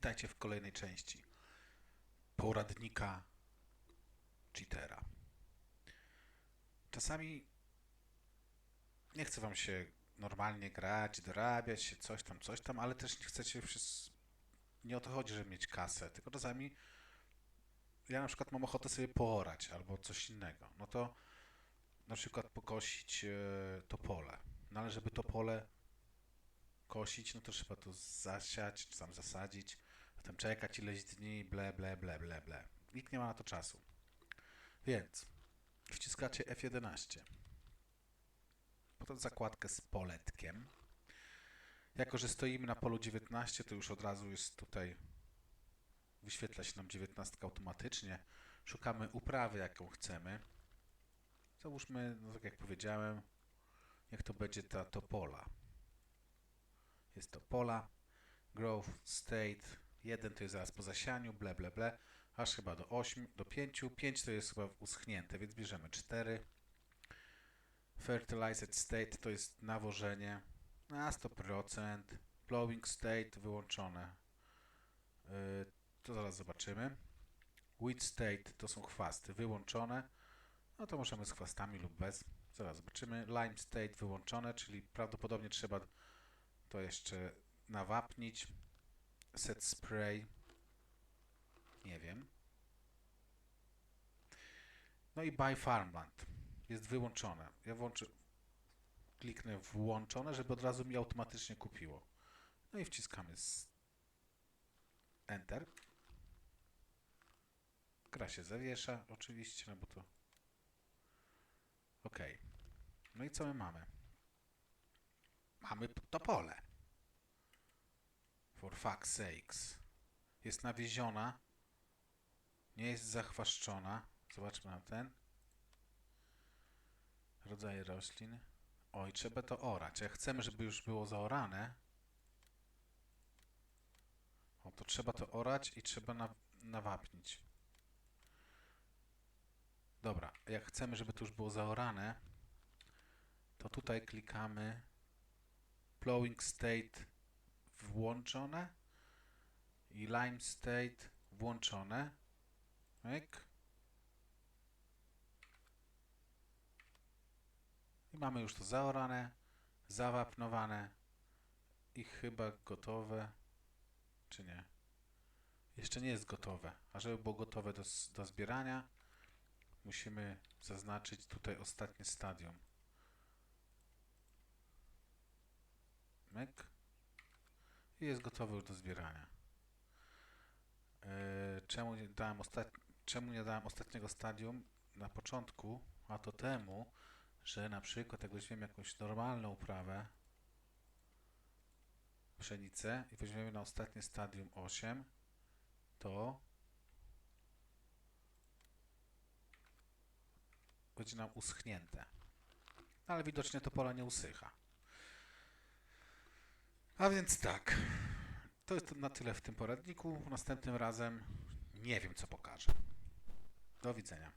Witajcie w kolejnej części poradnika cheatera. Czasami nie chce wam się normalnie grać, dorabiać się, coś tam, coś tam, ale też nie chcecie wszyscy... Nie o to chodzi, żeby mieć kasę, tylko czasami ja na przykład mam ochotę sobie poorać albo coś innego. No to na przykład pokosić e, to pole. No ale żeby to pole kosić, no to trzeba to zasiać, czy tam zasadzić, potem czekać ileś dni, ble, ble, ble, ble, ble. Nikt nie ma na to czasu. Więc wciskacie F11. Potem zakładkę z poletkiem. Jako, że stoimy na polu 19, to już od razu jest tutaj wyświetla się nam 19 automatycznie. Szukamy uprawy, jaką chcemy. Załóżmy, no tak jak powiedziałem, niech to będzie ta topola. Jest to pola, growth, state, 1 to jest zaraz po zasianiu, ble, ble, ble, aż chyba do 8, do 5, 5 to jest chyba uschnięte, więc bierzemy 4. Fertilized state to jest nawożenie na 100%, plowing state wyłączone. Yy, to zaraz zobaczymy. Weed state to są chwasty wyłączone. No to możemy z chwastami lub bez. Zaraz zobaczymy. Lime state wyłączone, czyli prawdopodobnie trzeba to jeszcze nawapnić. Set spray. Nie wiem. No i buy farmland. Jest wyłączone. Ja włączę, kliknę włączone, żeby od razu mi automatycznie kupiło. No i wciskamy Enter. Gra się zawiesza, oczywiście, no bo to... OK. No i co my mamy? Mamy to pole. For fuck's sakes. Jest nawieziona. Nie jest zachwaszczona. Zobaczmy na ten. Rodzaje roślin. Oj, trzeba to orać. Jak chcemy, żeby już było zaorane, o, to trzeba to orać i trzeba na, nawapnić. Dobra, jak chcemy, żeby to już było zaorane, to tutaj klikamy plowing state włączone i lime state włączone. Myk. I mamy już to zaorane, zawapnowane i chyba gotowe. Czy nie? Jeszcze nie jest gotowe. A żeby było gotowe do, do zbierania, musimy zaznaczyć tutaj ostatnie stadium. Myk. I jest gotowe już do zbierania. Yy, czemu, nie dałem ostat... czemu nie dałem ostatniego stadium na początku? A to temu, że na przykład jak weźmiemy jakąś normalną uprawę, pszenicę i weźmiemy na ostatnie stadium 8, to będzie nam uschnięte. Ale widocznie to pola nie usycha. A więc tak. To jest na tyle w tym poradniku. Następnym razem nie wiem, co pokażę. Do widzenia.